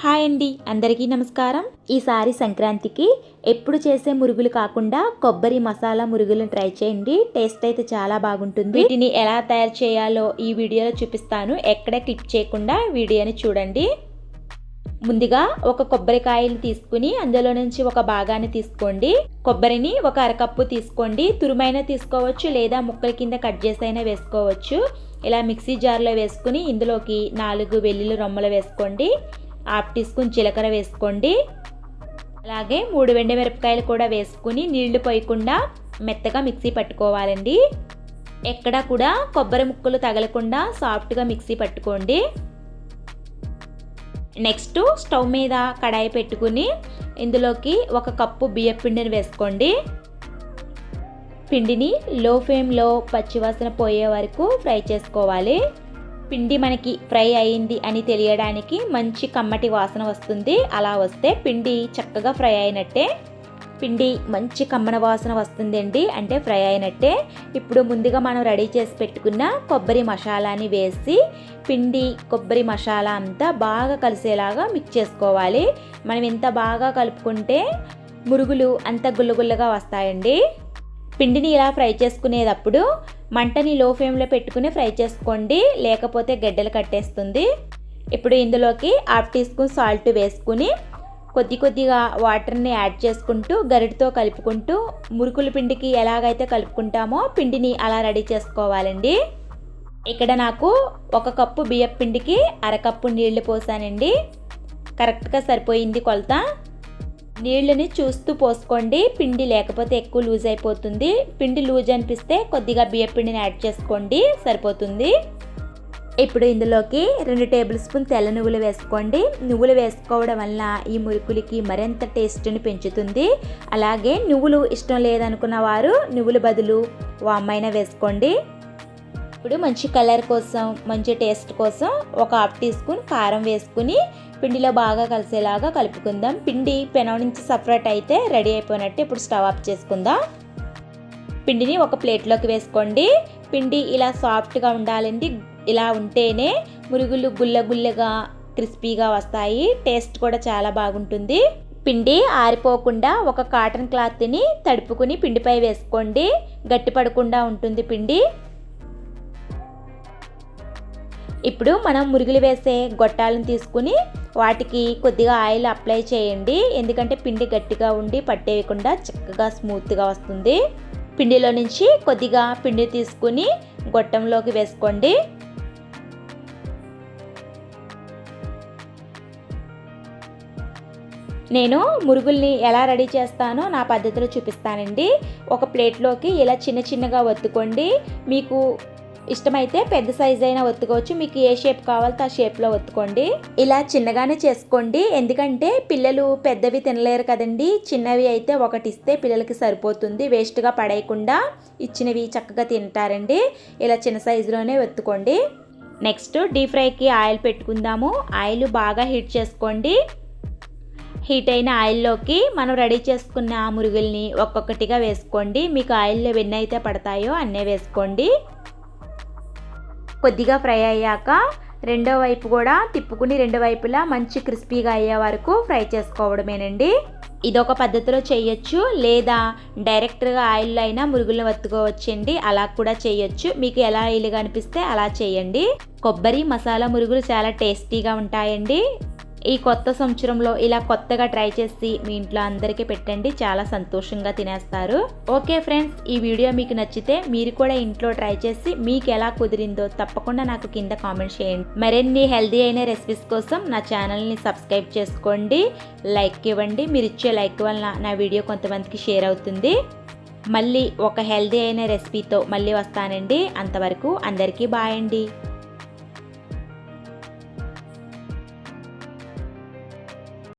Hi అండి అందరికీ నమస్కారం. ఈసారి సంక్రాంతికి ఎప్పుడు చేసే మురుగులు కాకుండా కొబ్బరి మసాలా మురుగులను ట్రై చేయండి. టేస్ట్ అయితే చాలా బాగుంటుంది. వీటిని ఎలా తయారు చేయాలో ఈ వీడియోలో చూపిస్తాను. ఎక్కడ క్లిక్ చేయకుండా వీడియోని చూడండి. ముందుగా ఒక కొబ్బరికాయని తీసుకుని అందులో నుంచి ఒక భాగాన్ని తీసుకోండి. కొబ్బరిని ఒక అరకప్పు తీసుకోండి. తురుమైన తీసుకోవచ్చు లేదా ముక్కల కింద కట్ చేసైనా వేసుకోవచ్చు. ఇలా మిక్సీ జార్లో వేసుకుని ఇందులోకి నాలుగు వెల్లుల్లి రొమ్మలు వేసుకోండి. హాఫ్ టీ స్పూన్ జీలకర్ర వేసుకోండి. అలాగే మూడు మిరపకాయలు కూడా వేసుకుని నీళ్ళు పోయకుండా మెత్తగా మిక్సీ పట్టుకోవాలండి. ఎక్కడా కూడా కొబ్బరి ముక్కలు తగలకుండా సాఫ్ట్గా మిక్సీ పట్టుకోండి. నెక్స్ట్ స్టవ్ మీద కడాయి పెట్టుకుని ఇందులోకి ఒక కప్పు బియ్యం పిండిని వేసుకోండి. పిండిని లో ఫ్లేమ్లో పచ్చివాసన పోయే వరకు ఫ్రై చేసుకోవాలి. పిండి మనకి ఫ్రై అయింది అని తెలియడానికి మంచి కమ్మటి వాసన వస్తుంది. అలా వస్తే పిండి చక్కగా ఫ్రై అయినట్టే. పిండి మంచి కమ్మన వాసన వస్తుందండి. అంటే ఫ్రై అయినట్టే. ఇప్పుడు ముందుగా మనం రెడీ చేసి పెట్టుకున్న కొబ్బరి మసాలాని వేసి పిండి కొబ్బరి మసాలా అంతా బాగా కలిసేలాగా మిక్స్ చేసుకోవాలి. మనం ఎంత బాగా కలుపుకుంటే మురుగులు అంత గుల్లగుల్లగా వస్తాయండి. పిండిని ఇలా ఫ్రై చేసుకునేటప్పుడు మంటని లో ఫ్లేమ్లో పెట్టుకుని ఫ్రై చేసుకోండి. లేకపోతే గడ్డలు కట్టేస్తుంది. ఇప్పుడు ఇందులోకి హాఫ్ టీ స్పూన్ సాల్ట్ వేసుకుని కొద్ది కొద్దిగా వాటర్ని యాడ్ చేసుకుంటూ గరిటితో కలుపుకుంటూ మురుకుల పిండికి ఎలాగైతే కలుపుకుంటామో పిండిని అలా రెడీ చేసుకోవాలండి. ఇక్కడ నాకు ఒక కప్పు బియ్యం పిండికి అరకప్పు నీళ్ళు పోసానండి. కరెక్ట్గా సరిపోయింది కొలత. నీళ్ళని చూస్తూ పోసుకోండి. పిండి లేకపోతే ఎక్కువ లూజ్ అయిపోతుంది. పిండి లూజ్ అనిపిస్తే కొద్దిగా బియ్య పిండిని యాడ్ చేసుకోండి. సరిపోతుంది. ఇప్పుడు ఇందులోకి రెండు టేబుల్ స్పూన్ తెల్ల నువ్వులు వేసుకోండి. నువ్వులు వేసుకోవడం వల్ల ఈ మురుకులకి మరింత టేస్ట్ని పెంచుతుంది. అలాగే నువ్వులు ఇష్టం లేదనుకున్న వారు నువ్వుల బదులు వామ్మైనా వేసుకోండి. ఇప్పుడు మంచి కలర్ కోసం మంచి టేస్ట్ కోసం ఒక హాఫ్ టీ స్పూన్ కారం వేసుకుని పిండిలో బాగా కలిసేలాగా కలుపుకుందాం. పిండి పెనం నుంచి సపరేట్ అయితే రెడీ అయిపోయినట్టు ఇప్పుడు స్టవ్ ఆఫ్ చేసుకుందాం. పిండిని ఒక ప్లేట్లోకి వేసుకోండి. పిండి ఇలా సాఫ్ట్గా ఉండాలండి. ఇలా ఉంటేనే మురుగులు గుల్ల గుల్లగా క్రిస్పీగా వస్తాయి. టేస్ట్ కూడా చాలా బాగుంటుంది. పిండి ఆరిపోకుండా ఒక కాటన్ క్లాత్ని తడుపుకుని పిండిపై వేసుకోండి. గట్టిపడకుండా ఉంటుంది పిండి. ఇప్పుడు మనం మురుగులు వేసే గొట్టాలను తీసుకుని వాటికి కొద్దిగా ఆయిల్ అప్లై చేయండి. ఎందుకంటే పిండి గట్టిగా ఉండి పట్టేయకుండా చక్కగా స్మూత్గా వస్తుంది. పిండిలో నుంచి కొద్దిగా పిండి తీసుకుని గొట్టంలోకి వేసుకోండి. నేను మురుగుల్ని ఎలా రెడీ చేస్తానో నా పద్ధతిలో చూపిస్తానండి. ఒక ప్లేట్లోకి ఇలా చిన్న చిన్నగా ఒత్తుకోండి. మీకు ఇష్టమైతే పెద్ద సైజ్ అయినా ఒత్తుకోవచ్చు. మీకు ఏ షేప్ కావాలో ఆ షేప్లో ఒత్తుకోండి. ఇలా చిన్నగానే చేసుకోండి. ఎందుకంటే పిల్లలు పెద్దవి తినలేరు కదండి. చిన్నవి అయితే ఒకటి ఇస్తే పిల్లలకి సరిపోతుంది. వేస్ట్గా పడేయకుండా ఇచ్చినవి చక్కగా తింటారండి. ఇలా చిన్న సైజులోనే ఒత్తుకోండి. నెక్స్ట్ డీప్ ఫ్రైకి ఆయిల్ పెట్టుకుందాము. ఆయిల్ బాగా హీట్ చేసుకోండి. హీట్ అయిన ఆయిల్లోకి మనం రెడీ చేసుకున్న మురుగుల్ని ఒక్కొక్కటిగా వేసుకోండి. మీకు ఆయిల్లో ఎన్ని అయితే పడతాయో అన్నీ వేసుకోండి. కొద్దిగా ఫ్రై అయ్యాక రెండో వైపు కూడా తిప్పుకుని రెండు వైపులా మంచి క్రిస్పీగా అయ్యే వరకు ఫ్రై చేసుకోవడమేనండి. ఇదొక పద్ధతిలో చేయొచ్చు లేదా డైరెక్ట్గా ఆయిల్లో అయినా మురుగులను వత్తుకోవచ్చండి. అలా కూడా చేయొచ్చు. మీకు ఎలా ఇల్లుగా అనిపిస్తే అలా చేయండి. కొబ్బరి మసాలా మురుగులు చాలా టేస్టీగా ఉంటాయండి. ఈ కొత్త సంవత్సరంలో ఇలా కొత్తగా ట్రై చేసి మీ ఇంట్లో అందరికీ పెట్టండి. చాలా సంతోషంగా తినేస్తారు. ఓకే ఫ్రెండ్స్ ఈ వీడియో మీకు నచ్చితే మీరు కూడా ఇంట్లో ట్రై చేసి మీకు ఎలా కుదిరిందో తప్పకుండా నాకు కింద కామెంట్ చేయండి. మరిన్ని హెల్దీ అయిన రెసిపీస్ కోసం నా ఛానల్ని సబ్స్క్రైబ్ చేసుకోండి. లైక్ ఇవ్వండి. మీరు ఇచ్చే లైక్ వల్ల నా వీడియో కొంతమందికి షేర్ అవుతుంది. మళ్ళీ ఒక హెల్దీ అయిన రెసిపీతో మళ్ళీ వస్తానండి. అంతవరకు అందరికీ బాయ్ అండి.